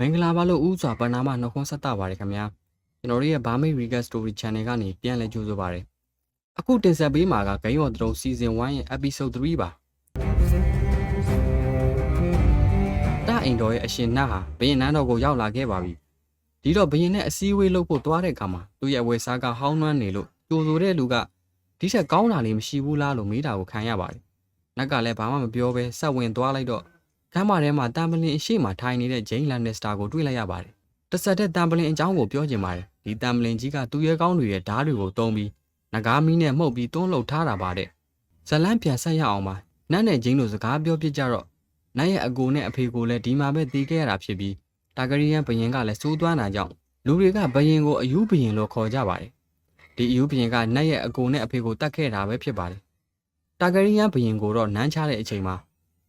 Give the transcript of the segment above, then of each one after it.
မင်္ဂလာပါလို့ဥစွာပဏာမနှုတ်ခွန်းဆက်တာပါတယ်ခင်ဗျာကျွန်တော်တို့ရဲ့ Burmese Regal Story Channel ကနေပြန်လည်ကြိုဆိုပါရစေအခုတင်ဆက်ပေးမှာက Game of Thrones Season 1ရဲ့ Episode 3ပါတာအိမ်တော်ရဲ့အရှင်နတ်ဟာဘရင်နန်းတော်ကိုရောက်လာခဲ့ပါပြီဒီတော့ဘရင်နဲ့အစည်းအဝေးလုပ်ဖို့သွားတဲ့အခါမှာသူ့ရဲ့ဝယ်စားကဟောင်းနှွမ်းနေလို့ကြိုဆိုတဲ့လူကဒီချက်ကောင်းတာလေးမရှိဘူးလားလို့မေးတာကိုခံရပါတယ်နတ်ကလည်းဘာမှမပြောဘဲဆက်ဝင်သွားလိုက်တော့ ကမ်းမထဲမှာတမ်ပလင်အရှိမထိုင်နေတဲ့ဂျိန်းလန်နစ္စတာကိုတွေ့လိုက်ရပါတယ်။တစ်ဆက်တည်းတမ်ပလင်အကြောင်းကိုပြောချင်ပါတယ်။ဒီတမ်ပလင်ကြီးကသူ့ရဲကောင်းတွေရဲ့ဓားတွေကိုတုံးပြီးငကားမီးနဲ့မှုတ်ပြီးတွန်းလှုပ်ထားတာပါတဲ့။ဇလန်းပြန်ဆက်ရအောင်ပါ။နတ်နဲ့ဂျိန်းတို့စကားပြောပြကြတော့နတ်ရဲ့အကိုနဲ့အဖေကိုလည်းဒီမှာပဲတီးခဲ့ရတာဖြစ်ပြီးတာဂရီယန်ဘရင်ကလည်းစိုးသွမ်းတာကြောင့်လူတွေကဘရင်ကိုအယူဘရင်လို့ခေါ်ကြပါတယ်။ဒီအယူဘရင်ကနတ်ရဲ့အကိုနဲ့အဖေကိုတတ်ခဲ့တာပဲဖြစ်ပါတယ်။တာဂရီယန်ဘရင်ကိုတော့နန်းချတဲ့အချိန်မှာ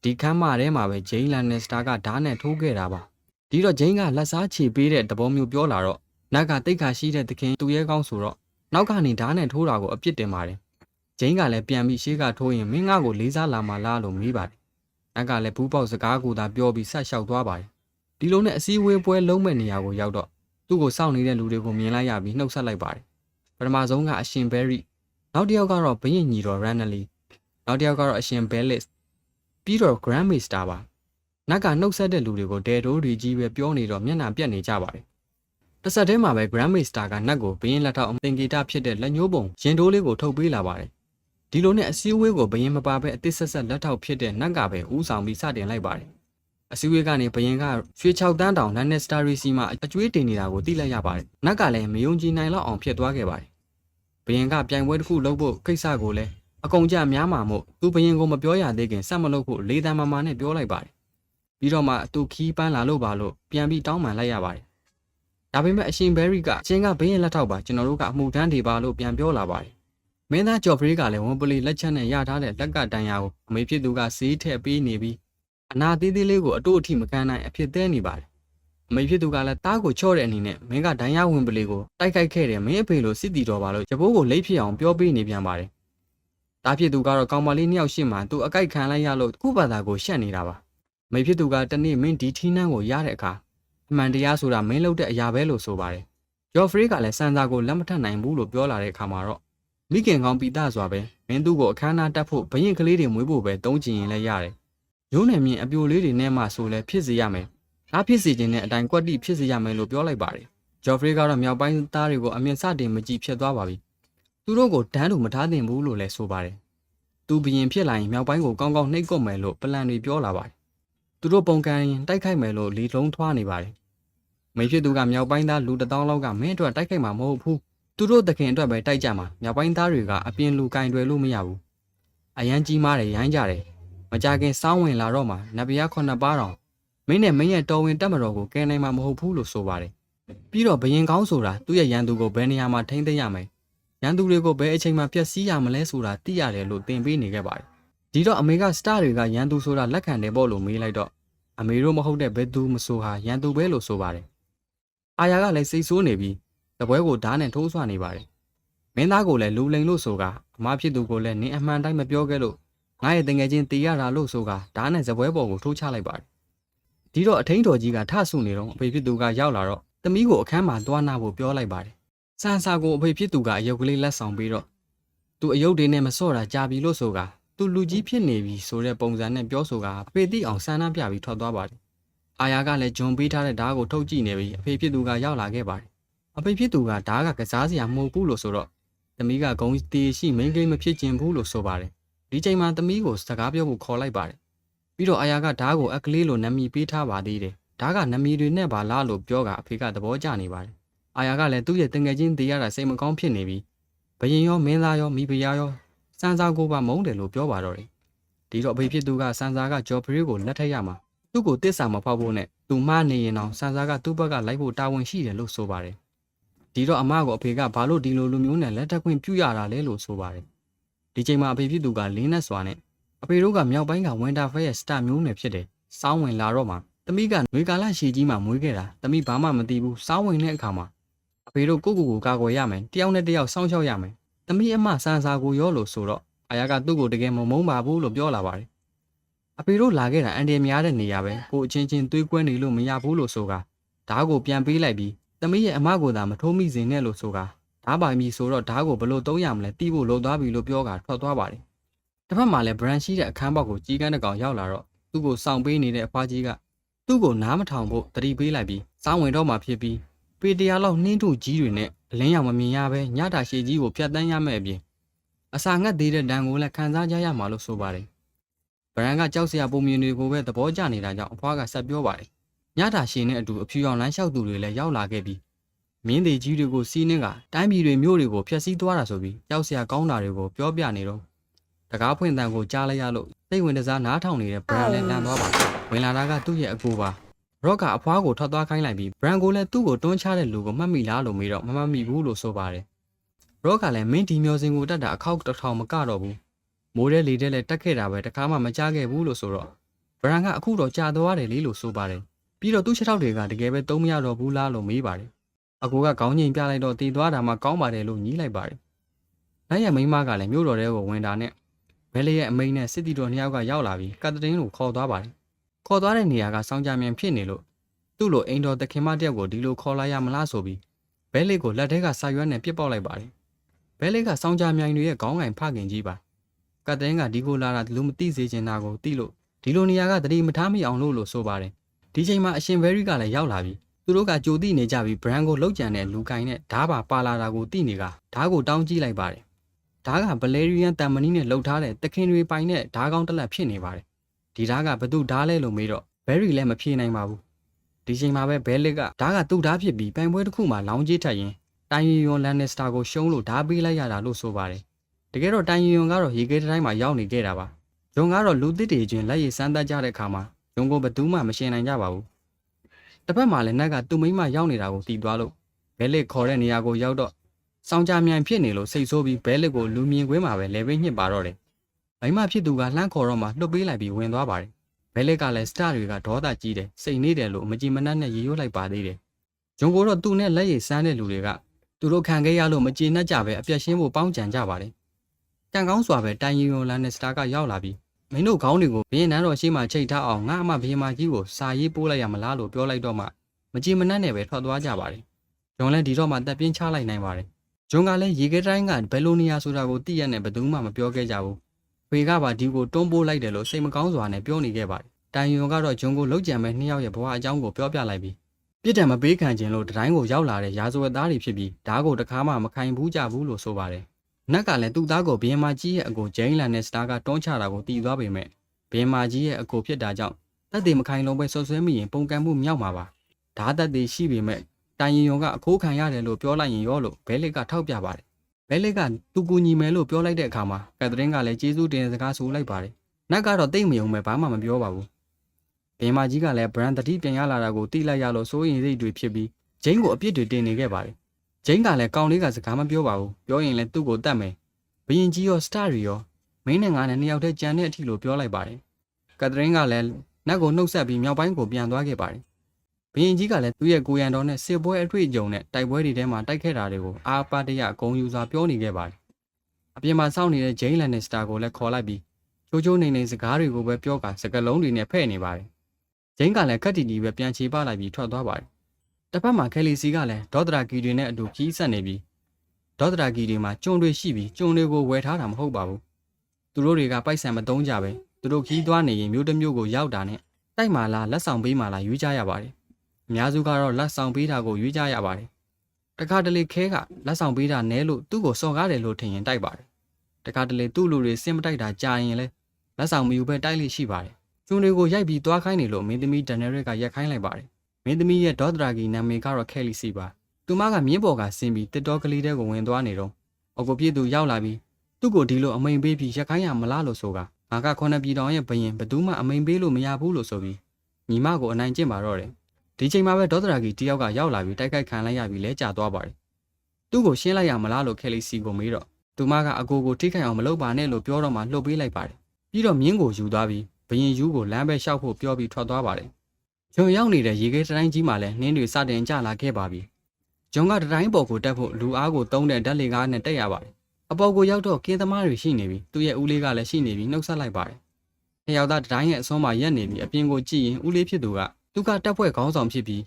ဒီခမ်းမထဲမှာပဲဂျိန်းလန်နက်စတာကဓာတ်နဲ့ထိုးခဲ့တာပါဒီတော့ဂျိန်းကလက်စားချေပေးတဲ့သဘောမျိုးပြောလာတော့နတ်ကတိတ်ခါရှိတဲ့သခင်သူရဲကောင်းဆိုတော့နောက်ကနေဓာတ်နဲ့ထိုးတာကိုအပြစ်တင်ပါတယ်ဂျိန်းကလည်းပြန်ပြီးရှေ့ကထိုးရင်မင်းငါ့ကိုလေးစားလာမှလားလို့မေးပါတယ်နတ်ကလည်းဘူးပေါက်စကားကိုသာပြောပြီးဆက်လျှောက်သွားပါတယ်ဒီလိုနဲ့အစည်းအဝေးပွဲလုံးမဲ့နေရာကိုရောက်တော့သူ့ကိုစောင့်နေတဲ့လူတွေကိုမြင်လိုက်ရပြီးနှုတ်ဆက်လိုက်ပါတယ်ပထမဆုံးကအရှင်ဘယ်ရီနောက်တစ်ယောက်ကတော့ဘရင်ညီတော်ရန်နလီနောက်တစ်ယောက်ကတော့အရှင်ဘဲလစ် ပြီးတော့ Grand Master ပါနက်ကနှုတ်ဆက်တဲ့လူတွေကိုဒဲတိုးတွေကြီးပဲပြောနေတော့မျက်နှာပြက်နေကြပါတယ်တစ်ဆက်တည်းမှာပဲ Grand Master ကနက်ကိုဘရင်လက်ထောက်အသင်္ကေတဖြစ်တဲ့လက်ညှိုးပုံရင်တိုးလေးကိုထုတ်ပေးလာပါတယ်ဒီလိုနဲ့အစည်းအဝေးကိုဘရင်မပါဘဲအသစ်ဆက်ဆက်လက်ထောက်ဖြစ်တဲ့နက်ကပဲဦးဆောင်ပြီးစတင်လိုက်ပါတယ်အစည်းအဝေးကနေဘရင်ကရွှေ6တန်းတောင် Lannister ရီစီမှာအကျွေးတင်နေတာကိုသိလိုက်ရပါတယ်နက်ကလည်းမယုံကြည်နိုင်လောက်အောင်ဖြစ်သွားခဲ့ပါတယ်ဘရင်ကပြိုင်ပွဲတစ်ခုလုပ်ဖို့ကိစ္စကိုလည်း အကုန်ကြများမှာမို့သူဘရင်ကိုမပြောရသေးခင်ဆက်မလုပ်ဖို့လေးတန်းမမာနဲ့ပြောလိုက်ပါတယ်။ပြီးတော့မှသူခီးပန်းလာလို့ပါလို့ပြန်ပြီးတောင်းပန်လိုက်ရပါတယ်။ဒါပေမဲ့အရှင်ဘယ်ရီကအချင်းကဘရင်လက်ထောက်ပါကျွန်တော်တို့ကအမှုတန်းတွေပါလို့ပြန်ပြောလာပါတယ်။မင်းသားဂျော်ဖရီကလည်းဝန်ပလီလက်ချက်နဲ့ရထားတဲ့လက်ကတန်ရာကိုအမေဖြစ်သူကစေးထည့်ပေးနေပြီးအနာသေးသေးလေးကိုအတို့အထိမကန်နိုင်အဖြစ်သေးနေပါတယ်။အမေဖြစ်သူကလည်းတားကိုချော့တဲ့အနေနဲ့မင်းကဒဏ်ရာဝင်ပလီကိုတိုက်ခိုက်ခဲ့တယ်မင်းအဖေလိုစစ်တီတော်ပါလို့ရဘိုးကိုလိတ်ဖြစ်အောင်ပြောပေးနေပြန်ပါတယ်။ တားဖြစ်သူကတော့ကောင်မလေးနှစ်ယောက်ရှင်းမှသူအကြိုက်ခံလိုက်ရလို့ခုဘာသာကိုရှက်နေတာပါမိဖြစ်သူကတနေ့မင်းဒီထီးနှန်းကိုရတဲ့အခါအမှန်တရားဆိုတာမင်းလုပ်တဲ့အရာပဲလို့ဆိုပါတယ်ဂျော်ဖရီကလည်းစန်စာကိုလက်မထပ်နိုင်ဘူးလို့ပြောလာတဲ့အခါမှာတော့မိခင်ကောင်းပိသားစွာပဲမင်းသူ့ကိုအခမ်းအနားတက်ဖို့ဘရင်ကလေးတွေမွေးဖို့ပဲတုံးချင်ရင်လည်းရတယ်ရုံးနယ်မြင့်အပြိုလေးတွေနဲ့မှဆိုလဲဖြစ်စေရမယ်ဒါဖြစ်စေခြင်းနဲ့အတိုင်းကွက်တိဖြစ်စေရမယ်လို့ပြောလိုက်ပါတယ်ဂျော်ဖရီကတော့မြောက်ပိုင်းသားတွေကိုအမြင်စတင်မကြည့်ဖြစ်သွားပါပြီ သူတို့ကိုတန်းတူမထားသင့်ဘူးလို့လည်းဆိုပါတယ်သူဘရင်ဖြစ်လာရင်မြောက်ပိုင်းကိုကောင်းကောင်းနှိပ်ကွပ်မယ်လို့ပလန်တွေပြောလာပါတယ်။သူတို့ပုံကန်ရင်တိုက်ခိုက်မယ်လို့လီလုံးထွားနေပါတယ်။မိဖြစ်သူကမြောက်ပိုင်းသားလူတစ်သောင်းလောက်ကမင်းအတွက်တိုက်ခိုက်မှာမဟုတ်ဘူး။သူတို့တခင်အတွက်ပဲတိုက်ကြမှာမြောက်ပိုင်းသားတွေကအပြင်လူကင်တွေလို့မရဘူး။အရန်ကြီးမားတယ်ရိုင်းကြတယ်။မကြခင်စောင်းဝင်လာတော့မှနဗီယာခုနှစ်ပါးတောင်မင်းနဲ့မင်းရဲ့တော်ဝင်တက်မတော်ကိုကဲနိုင်မှာမဟုတ်ဘူးလို့ဆိုပါတယ်။ပြီးတော့ဘရင်ကောင်းဆိုတာသူ့ရဲ့ရန်သူကိုဘယ်နေရာမှာထိမ့်သိမ်းရမယ် ရန်သူတွေကိုဘယ်အချိန်မှဖျက်ဆီးရမလဲဆိုတာသိရတယ်လို့သင်ပေးနေခဲ့ပါတယ်။ဒီတော့အမေကစတာတွေကရန်သူဆိုတာလက်ခံတယ်ပေါ့လို့မေးလိုက်တော့အမေတို့မဟုတ်တဲ့ဘယ်သူမဆိုဟာရန်သူပဲလို့ဆိုပါတယ်။အာယာကလည်းစိတ်ဆိုးနေပြီးတပွဲကိုဓာတ်နဲ့ထိုးဆွနေပါတယ်။မင်းသားကိုလည်းလူလိန်လို့ဆိုကအမဖြစ်သူကိုလည်းနင်းအမှန်တိုင်းမပြောခဲ့လို့ငါရဲ့တငယ်ချင်းတေးရတာလို့ဆိုကဓာတ်နဲ့ဇပွဲပေါ်ကိုထိုးချလိုက်ပါတယ်။ဒီတော့အထင်းတော်ကြီးကထဆူနေတော့အဖေဖြစ်သူကရောက်လာတော့သမီးကိုအခန်းမှာသွားနာဖို့ပြောလိုက်ပါတယ်။ စန်စာကိုအဖေဖြစ်သူကအယုတ်ကလေးလက်ဆောင်ပြီးတော့သူအယုတ်တွေနဲ့မစော့တာကြာပြီလို့ဆိုကသူလူကြီးဖြစ်နေပြီဆိုတဲ့ပုံစံနဲ့ပြောဆိုကအဖေသိအောင်ဆန္ဒပြပြီးထွက်သွားပါတယ်။အာယာကလည်းဂျွန်ပေးထားတဲ့ဓာတ်ကိုထုတ်ကြည့်နေပြီးအဖေဖြစ်သူကရောက်လာခဲ့ပါတယ်။အဖေဖြစ်သူကဓာတ်ကကစားစရာမဟုတ်ဘူးလို့ဆိုတော့သမီးကဂုံတီရှိမိန်းကလေးမဖြစ်ကျင်ဘူးလို့ဆိုပါတယ်။ဒီချိန်မှာသမီးကိုစကားပြောဖို့ခေါ်လိုက်ပါတယ်။ပြီးတော့အာယာကဓာတ်ကိုအကလေးလိုနမီပေးထားပါသေးတယ်။ဓာတ်ကနမီတွေနဲ့ပါလားလို့ပြောကအဖေကသဘောကျနေပါတယ်။ အာယာကလည်းသူ့ရဲ့တငယ်ချင်းတေးရတာစိတ်မကောင်းဖြစ်နေပြီးဘရင်ရောမင်းသားရောမိဖုရားရောစန်စာကိုပါမုန်းတယ်လို့ပြောပါတော့တယ်ဒီတော့အဖေဖြစ်သူကစန်စာကဂျော်ဖရီကိုလက်ထက်ရမှာသူ့ကိုတစ္ဆာမဖောက်ဖို့နဲ့သူမနေရင်တော့စန်စာကသူ့ဘက်ကလိုက်ဖို့တာဝန်ရှိတယ်လို့ဆိုပါတယ်ဒီတော့အမကိုအဖေကဘာလို့ဒီလိုလူမျိုးနဲ့လက်ထက်ခွင့်ပြုရတာလဲလို့ဆိုပါတယ်ဒီချိန်မှာအဖေဖြစ်သူကလင်းနဲ့စွာနဲ့အဖေတို့ကမြောက်ပိုင်းကဝင်တာဖဲရဲ့စတာမျိုးနယ်ဖြစ်တယ်စောင်းဝင်လာတော့မှသမီးကငွေကာလရှည်ကြီးမှမွေးခဲ့တာသမီးဘာမှမသိဘူးစောင်းဝင်တဲ့အခါမှာ အဖေတို့ကိုကိုကိုကာကွယ်ရမယ်တယောက်နဲ့တယောက်စောင့်ရှောက်ရမယ်။သမီးအမစန်စာကိုရောလို့ဆိုတော့အာယာကသူ့ကိုတကယ်မမုန်းပါဘူးလို့ပြောလာပါတယ်။အဖေတို့လာခဲ့တာအန်ဒီများတဲ့နေရာပဲကိုအချင်းချင်းသွေးကွဲနေလို့မရဘူးလို့ဆိုကဓားကိုပြန်ပေးလိုက်ပြီးသမီးရဲ့အမကိုသာမထိုးမိစေနဲ့လို့ဆိုကာဓားပိုင်ပြီးဆိုတော့ဓားကိုဘလို့သုံးရမလဲတီးဖို့လုံသွားပြီလို့ပြောကာထွက်သွားပါတယ်တစ်ဖက်မှာလည်း brand ရှိတဲ့အခန်းပေါက်ကိုကြီးကန်းတစ်ကောင်ရောက်လာတော့သူ့ကိုစောင့်ပေးနေတဲ့အဖွားကြီးကသူ့ကိုနားမထောင်ဖို့တတိပေးလိုက်ပြီးစောင်းဝင်တော့မှဖြစ်ပြီး ပေတရာလောက်နှင်းထုကြီးတွေနဲ့အလင်းရောင်မမြင်ရဘဲညတာရှည်ကြီးကိုဖျက်တမ်းရမယ့်အပြင်အစာငတ်သေးတဲ့ဒဏ်ကိုလည်းခံစားကြရမှာလို့ဆိုပါတယ်ဗရန်ကကြောက်စရာပုံမြင်တွေကိုပဲသဘောကျနေတာကြောင့်အဖွားကဆက်ပြောပါတယ်ညတာရှည်နဲ့အတူအဖြူရောင်လမ်းလျှောက်သူတွေလည်းရောက်လာခဲ့ပြီးမင်းသေးကြီးတွေကိုစီးနှင်းကတိုင်းပြည်တွေမြို့တွေကိုဖျက်ဆီးသွားတာဆိုပြီးကြောက်စရာကောင်းတာတွေကိုပြောပြနေတော့တကားဖွင့်တန်ကိုကြားလိုက်ရလို့စိတ်ဝင်စားနားထောင်နေတဲ့ brand လည်းလန်သွားပါဝင်လာတာကသူ့ရဲ့အကူပါ ရော့ကအဖွားကိုထွက်သွားခိုင်းလိုက်ပြီး brand ကိုလည်းသူ့ကိုတွန်းချတဲ့လူကိုမှတ်မိလားလို့မေးတော့မမှတ်မိဘူးလို့ဆိုပါတယ်ရော့ကလည်းမင်းဒီမျိုးစင်ကိုတက်တာအခောက်တစ်ထောင်မကတော့ဘူးမိုးတဲ့လေတဲ့လည်းတက်ခဲ့တာပဲတကားမှမကြားခဲ့ဘူးလို့ဆိုတော့ brand ကအခုတော့ကြာသွားတယ်လေလို့ဆိုပါတယ်ပြီးတော့သူ့ချက်ထောက်တွေကတကယ်ပဲသုံးမရတော့ဘူးလားလို့မေးပါတယ်အကူကခေါင်းငိမ်ပြလိုက်တော့တည်သွားတာမှကောင်းပါတယ်လို့ညီးလိုက်ပါတယ်။နိုင်ရမိန်းမကလည်းမြို့တော်ထဲကိုဝင်တာနဲ့ဘဲလေးရဲ့အမိန်းနဲ့စစ်တီတော်နှစ်ယောက်ကရောက်လာပြီးကတ်တတင်းကိုခေါ်သွားပါတယ်။ ခေါ်သွားတဲ့နေရာကစောင်းကြမြန်ဖြစ်နေလို့သူ့လိုအိမ်တော်တခင်မတယောက်ကိုဒီလိုခေါ်လိုက်ရမလားဆိုပြီးဘဲလေးကိုလက်ထဲကစာရွက်နဲ့ပြစ်ပေါက်လိုက်ပါတယ်။ဘဲလေးကစောင်းကြမြိုင်တွေရဲ့ခေါင်းကင်ဖခင်ကြီးပါ။ကတ်တတင်းကဒီကိုလာတာလူမသိစေချင်တာကိုသိလို့ဒီလိုနေရာကတတိမထားမိအောင်လို့လို့ဆိုပါတယ်။ဒီချိန်မှာအရှင်ဘဲရီကလည်းရောက်လာပြီးသူတို့ကကြိုသိနေကြပြီး brand ကိုလောက်ကြံတဲ့လူကင်နဲ့ဓားပါပါလာတာကိုသိနေကဓားကိုတောင်းကြည့်လိုက်ပါတယ်။ဓားက Valerian တန်မနီနဲ့လှုပ်ထားတဲ့တခင်တွေပိုင်တဲ့ဓားကောင်းတစ်လက်ဖြစ်နေပါတယ်။ ဒီဓားကဘသူဓားလဲလို့မေးတော့ Berry လည်းမဖြေနိုင်ပါဘူး။ဒီချိန်မှာပဲ Bellic ကဓားကသူ့ဓားဖြစ်ပြီးပိုင်ပွဲတစ်ခုမှာလောင်းကြီးထက်ရင်တိုင်ယွန်ယွန်လန်နက်စတာကိုရှုံးလို့ဓားပေးလိုက်ရတာလို့ဆိုပါတယ်။တကယ်တော့တိုင်ယွန်ယွန်ကတော့ရေခဲတိုင်းမှာရောက်နေခဲ့တာပါ။ဂျွန်ကတော့လူသစ်တွေချင်းလက်ရည်စမ်းသပ်ကြတဲ့အခါမှာဂျွန်ကိုဘသူမှမရှင်းနိုင်ကြပါဘူး။တစ်ဖက်မှာလည်းနတ်ကသူ့မိန်းမရောက်နေတာကိုတီးသွားလို့ဘဲလစ်ခေါ်တဲ့နေရာကိုရောက်တော့စောင်းကြမြိုင်ဖြစ်နေလို့စိတ်ဆိုးပြီးဘဲလစ်ကိုလူမြင်ကွင်းမှာပဲလဲပေးညှစ်ပါတော့တယ်။ မိန်းမဖြစ်သူကလှမ်းခေါ်တော့မှလွတ်ပေးလိုက်ပြီးဝင်သွားပါတယ်။ဘဲလစ်ကလည်းစတာတွေကဒေါသကြီးတယ်စိတ်နေတယ်လို့မကြည်မနှက်နဲ့ရေရွတ်လိုက်ပါသေးတယ်။ဂျုံကိုတော့သူ့နဲ့လက်ရည်စမ်းတဲ့လူတွေကသူတို့ခံခဲ့ရလို့မကြည်နှက်ကြပဲအပြက်ရှင်းဖို့ပေါင်းကြံကြပါတယ်။ကံကောင်းစွာပဲတိုင်ယီယွန်လန်နဲ့စတာကရောက်လာပြီးမင်းတို့ခေါင်းတွေကိုဘင်းနန်းတော်ရှိမှချိတ်ထားအောင်ငါအမဘင်းမကြီးကိုစာရေးပိုးလိုက်ရမလားလို့ပြောလိုက်တော့မှမကြည်မနှက်နဲ့ပဲထွက်သွားကြပါတယ်။ဂျွန်လည်းဒီတော့မှတက်ပြင်းချလိုက်နိုင်ပါတယ်။ဂျွန်ကလည်းရေခဲတိုင်းကဘယ်လိုနီယာဆိုတာကိုသိရနဲ့ဘယ်သူမှမပြောခဲ့ကြဘူး။ ဖေကပါဒီကိုတွန်းပိုးလိုက်တယ်လို့စိတ်မကောင်းစွာနဲ့ပြောနေခဲ့ပါတယ်။တိုင်ယွန်ကတော့ဂျွန်ကိုလှုပ်ကြံမဲ့နှစ်ယောက်ရဲ့ဘဝအကြောင်းကိုပြောပြလိုက်ပြီးပြစ်ဒဏ်မပေးခံခြင်းလို့တတိုင်းကိုရောက်လာတဲ့ရာဇဝတ်သားတွေဖြစ်ပြီးဓားကိုတစ်ခါမှမခိုင်ဘူးကြဘူးလို့ဆိုပါတယ်။နက်ကလည်းသူ့သားကိုဘီယမ်မာကြီးရဲ့အကိုဂျိန်းလန်နဲ့စတာကတွန်းချတာကိုတီးသွားပေမဲ့ဘီယမ်မာကြီးရဲ့အကိုဖြစ်တာကြောင့်တက်တွေမခိုင်လုံးပဲဆွဆွဲမိရင်ပုံကံမှုမြောက်မှာပါ။ဓာတ်သက်တွေရှိပေမဲ့တိုင်ရင်ယုံကအခိုးခံရတယ်လို့ပြောလိုက်ရင်ရောလို့ဘဲလစ်ကထောက်ပြပါတယ်။ ဘဲလစ်ကသူကူညီမယ်လို့ပြောလိုက်တဲ့အခါမှာကက်သရင်းကလည်းကျေးဇူးတင်စကားဆိုလိုက်ပါတယ်။နက်ကတော့တိတ်မယုံမဲ့ဘာမှမပြောပါဘူး။ဘင်မာကြီးကလည်း brand တတိပြန်ရလာတာကိုတိလိုက်ရလို့စိုးရင်စိတ်တွေဖြစ်ပြီးဂျိန်းကိုအပြစ်တွေတင်နေခဲ့ပါတယ်။ဂျိန်းကလည်းကောင်လေးကစကားမပြောပါဘူး။ပြောရင်လည်းသူ့ကိုတတ်မယ်။ဘရင်ကြီးရောစတာရီရောမင်းနဲ့ငါနဲ့နှစ်ယောက်တည်းကြံတဲ့အထိလို့ပြောလိုက်ပါတယ်။ကက်သရင်းကလည်းနက်ကိုနှုတ်ဆက်ပြီးမြောက်ပိုင်းကိုပြန်သွားခဲ့ပါတယ်။ ဘရင်ကြီးကလည်းသူ့ရဲ့ကိုရန်တော်နဲ့စစ်ပွဲအတွေ့အကြုံနဲ့တိုက်ပွဲတွေထဲမှာတိုက်ခဲ့တာတွေကိုအာပါတရအကုန်ယူစွာပြောနေခဲ့ပါတယ်။အပြင်မှာစောင့်နေတဲ့ဂျိန်းလန်နဲ့စတာကိုလည်းခေါ်လိုက်ပြီးချိုးချိုးနေနေစကားတွေကိုပဲပြောကာစကလုံးတွေနဲ့ဖဲ့နေပါတယ်။ဂျိန်းကလည်းခက်တီတီပဲပြန်ချေပလိုက်ပြီးထွက်သွားပါတယ်။တစ်ဖက်မှာခဲလီစီကလည်းဒေါသရာကီတွေနဲ့အတူခီးဆက်နေပြီးဒေါသရာကီတွေမှာကျုံတွေရှိပြီးကျုံတွေကိုဝယ်ထားတာမဟုတ်ပါဘူး။သူတို့တွေကပိုက်ဆံမသုံးကြပဲသူတို့ခီးသွားနေရင်မြို့တစ်မြို့ကိုရောက်တာနဲ့တိုက်မာလာလက်ဆောင်ပေးမာလာယူကြရပါတယ်။ အများစုကတော့လက်ဆောင်ပေးတာကိုယူကြရပါတယ်။တခါတလေခဲကလက်ဆောင်ပေးတာနဲလို့သူ့ကိုစော်ကားတယ်လို့ထင်ရင်တိုက်ပါတယ်။တခါတလေသူ့လူတွေစင်မတိုက်တာကြာရင်လဲလက်ဆောင်မယူဘဲတိုက်လိရှိပါတယ်။ကျွန်းတွေကိုရိုက်ပြီးသွားခိုင်းနေလို့မင်းသမီးဒန်နရက်ကရက်ခိုင်းလိုက်ပါတယ်။မင်းသမီးရဲ့ဒေါသရာဂီနာမည်ကတော့ခဲလီစီပါ။သူမကမြင်းပေါ်ကဆင်းပြီးတစ်တော်ကလေးတဲကိုဝင်သွားနေတော့အကိုပြည့်သူရောက်လာပြီးသူ့ကိုဒီလိုအမိန်ပေးပြီးရက်ခိုင်းရမလားလို့ဆိုကငါကခေါနပြည်တော်ရဲ့ဘရင်ဘသူမှအမိန်ပေးလို့မရဘူးလို့ဆိုပြီးညီမကိုအနိုင်ကျင့်ပါတော့တယ် ဒီချိန်မှာပဲဒေါသရာဂီတယောက်ကရောက်လာပြီးတိုက်ခိုက်ခံလိုက်ရပြီးလဲကြာသွားပါတယ်သူ့ကိုရှင်းလိုက်ရမလားလို့ခဲလီစီကိုမေးတော့သူမကအကိုကိုထိခိုက်အောင်မလုပ်ပါနဲ့လို့ပြောတော့မှလှုပ်ပေးလိုက်ပါတယ်ပြီးတော့မြင်းကိုယူသွားပြီးဘရင်ယူကိုလမ်းပဲလျှောက်ဖို့ပြောပြီးထွက်သွားပါတယ်ဂျုံရောက်နေတဲ့ရေခဲတိုင်းကြီးမှာလည်းနှင်းတွေစတင်ကျလာခဲ့ပါပြီဂျုံကတိုင်းပေါ်ကိုတက်ဖို့လူအားကိုတုံးတဲ့ဓာတ်လေကားနဲ့တက်ရပါတယ်အပေါ်ကိုရောက်တော့ကင်းသမားတွေရှိနေပြီသူ့ရဲ့ဦးလေးကလည်းရှိနေပြီနှုတ်ဆက်လိုက်ပါတယ်။ခယောက်သားတိုင်းရဲ့အစွန်းမှာရက်နေပြီးအပြင်ကိုကြည့်ရင်ဦးလေးဖြစ်သူက သူကတက်ဖွဲ့ခေါင်းဆောင်ဖြစ်ပြီး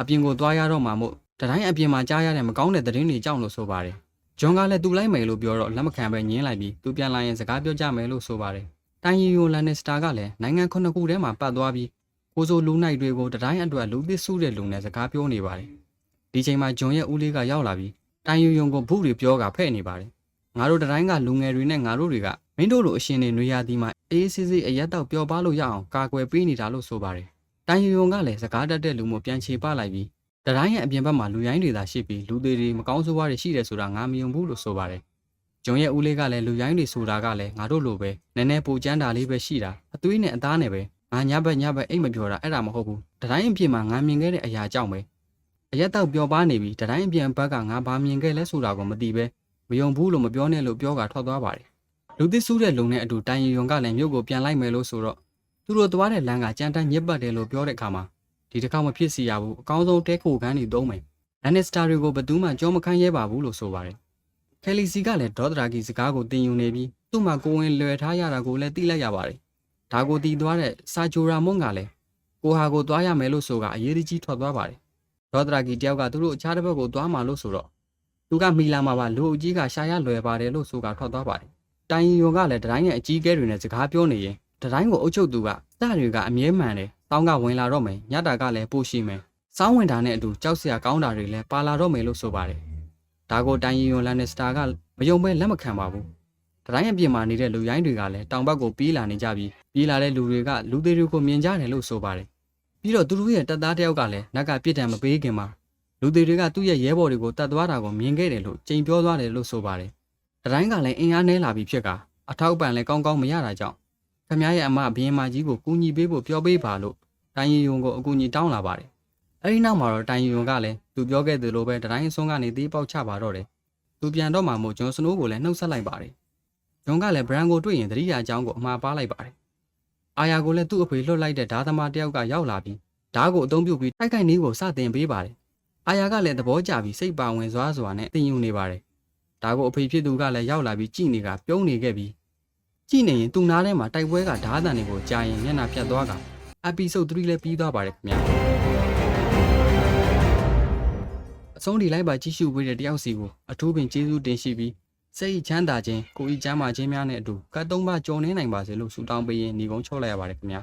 အပြင်ကိုသွားရတော့မှမို့တတိုင်းအပြင်မှာကြားရတဲ့မကောင်းတဲ့သတင်းတွေကြောင့်လို့ဆိုပါတယ်ဂျွန်ကလည်းသူ့လိုက်မယ်လို့ပြောတော့လက်မခံပဲညင်းလိုက်ပြီးသူပြန်လာရင်စကားပြောကြမယ်လို့ဆိုပါတယ်တိုင်ယီယိုလန်နစ္စတာကလည်းနိုင်ငံခုနှစ်ခုထဲမှာပတ်သွားပြီးကိုဆိုလူနိုင်တွေကိုတတိုင်းအတွက်လူသစ်စုတဲ့လူနဲ့စကားပြောနေပါတယ်ဒီချိန်မှာဂျွန်ရဲ့ဦးလေးကရောက်လာပြီးတိုင်ယီယုံကိုဘုတွေပြောကဖဲ့နေပါတယ်ငါတို့တတိုင်းကလူငယ်တွေနဲ့ငါတို့တွေကမင်းတို့လိုအရှင်တွေနေရာဒီမှာအေးအေးဆေးဆေးအရက်တော့ပျော်ပါလို့ရအောင်ကာကွယ်ပေးနေတာလို့ဆိုပါတယ် တိုင်ယီယုံကလည်းစကားတတ်တဲ့လူမျိုးပြန်ချေပလိုက်ပြီးတတိုင်းရဲ့အပြင်ဘက်မှာလူရိုင်းတွေသာရှိပြီးလူသေးတွေမကောင်းဆိုးဝါးတွေရှိတယ်ဆိုတာငါမယုံဘူးလို့ဆိုပါတယ်။ဂျုံရဲ့ဦးလေးကလည်းလူရိုင်းတွေဆိုတာကလည်းငါတို့လိုပဲနည်းနည်းပူကျန်းတာလေးပဲရှိတာအသွေးနဲ့အသားနဲ့ပဲငါညဘက်ညဘက်အိတ်မပြောတာအဲ့ဒါမဟုတ်ဘူး။တတိုင်းအပြင်မှာငါမြင်ခဲ့တဲ့အရာကြောင့်ပဲအရက်တော့ပျော်ပါနေပြီတတိုင်းအပြင်ဘက်ကငါဘာမြင်ခဲ့လဲဆိုတာကိုမသိပဲမယုံဘူးလို့မပြောနဲ့လို့ပြောကထွက်သွားပါတယ်။လူသစ်ဆူးတဲ့လုံနဲ့အတူတိုင်ယုံကလည်းမြို့ကိုပြန်လိုက်မယ်လို့ဆိုတော့ သူတို့သွားတဲ့လမ်းကကြမ်းတမ်းညစ်ပတ်တယ်လို့ပြောတဲ့အခါမှာဒီတစ်ခါမဖြစ်စီရဘူးအကောင်းဆုံးတဲခိုခန်းတွေသုံးမယ်လန်နစ္စတာတွေကိုဘယ်သူမှကြောမခန့်ရဲပါဘူးလို့ဆိုပါတယ်ကယ်လီစီကလည်းဒေါသရာဂီစကားကိုတင်ယူနေပြီးသူ့မှာကိုဝင်လွယ်ထားရတာကိုလည်းသိလိုက်ရပါတယ်ဒါကိုတီးသွားတဲ့စာဂျိုရာမွန်ကလည်းကိုဟာကိုသွားရမယ်လို့ဆိုကအရေးကြီးထွက်သွားပါတယ်ဒေါသရာဂီတယောက်ကသူတို့အခြားတစ်ဘက်ကိုသွားမှာလို့ဆိုတော့သူကမီလာမှာပါလူအကြီးကရှာရလွယ်ပါတယ်လို့ဆိုကထွက်သွားပါတယ်တိုင်ယွန်ကလည်းတတိုင်းရဲ့အကြီးကဲတွေနဲ့စကားပြောနေရင် တတိုင်းကိုအုပ်ချုပ်သူကစတွေကအမြဲမှန်တယ်တောင်းကဝင်လာတော့မယ်ညတာကလည်းပို့ရှိမယ်စောင်းဝင်တာနဲ့အတူကြောက်စရာကောင်းတာတွေလည်းပါလာတော့မယ်လို့ဆိုပါတယ်ဒါကိုတိုင်ယွန်လန်နစ္စတာကမယုံပဲလက်မခံပါဘူးတတိုင်းအပြင်မှာနေတဲ့လူရိုင်းတွေကလည်းတောင်ဘက်ကိုပြေးလာနေကြပြီးပြေးလာတဲ့လူတွေကလူသေးတွေကိုမြင်ကြတယ်လို့ဆိုပါတယ်ပြီးတော့သူတို့ရဲ့တပ်သားတယောက်ကလည်းနက်ကပြစ်ဒဏ်မပေးခင်မှာလူသေးတွေကသူ့ရဲ့ရဲဘော်တွေကိုတတ်သွားတာကိုမြင်ခဲ့တယ်လို့ကြိမ်ပြောသွားတယ်လို့ဆိုပါတယ်တတိုင်းကလည်းအင်အားနည်းလာပြီးဖြစ်ကအထောက်ပံ့လည်းကောင်းကောင်းမရတာကြောင့် ခမရဲ့အမဘင်းမကြီးကိုကူညီပေးဖို့ပြောပေးပါလို့တိုင်ယုံကိုအကူအညီတောင်းလာပါတယ်အဲဒီနောက်မှာတော့တိုင်ယုံကလည်းသူပြောခဲ့သလိုပဲတတိုင်းအစွန်းကနေသေးပေါက်ချပါတော့တယ်သူပြန်တော့မှမို့ဂျွန်စနိုးကိုလည်းနှုတ်ဆက်လိုက်ပါတယ်ဂျွန်ကလည်းဘရန်ကိုတွေ့ရင်တတိယအကြောင်းကိုအမှားပါလိုက်ပါတယ်အာယာကိုလည်းသူ့အဖေလွတ်လိုက်တဲ့ဓာသမားတယောက်ကရောက်လာပြီးဓာကိုအသုံးပြုပြီးတိုက်ခိုက်နည်းကိုစတင်ပေးပါတယ်အာယာကလည်းသဘောကျပြီးစိတ်ပါဝင်စွာစွာနဲ့တင်ယူနေပါတယ်ဒါကိုအဖေဖြစ်သူကလည်းရောက်လာပြီးကြည်နေကပြုံးနေခဲ့ပြီး ကြည့်နေရင်သူ့နားထဲမှာတိုက်ပွဲကဓာတ်တန်တွေကိုကြားရင်မျက်နှာဖြတ်သွားကအပီဆိုဒ်3လည်းပြီးသွားပါတယ်ခင်ဗျာအဆုံးဒီလိုက်ပါကြည့်ရှုပေးတဲ့တယောက်စီကိုအထူးပင်ကျေးဇူးတင်ရှိပြီးစိတ်ချမ်းသာခြင်းကိုယ်ဤချမ်းသာခြင်းများနဲ့အတူကတ်သုံးပါကြော်နေနိုင်ပါစေလို့ဆုတောင်းပေးရင်ညီကုန်းချုပ်လိုက်ရပါတယ်ခင်ဗျာ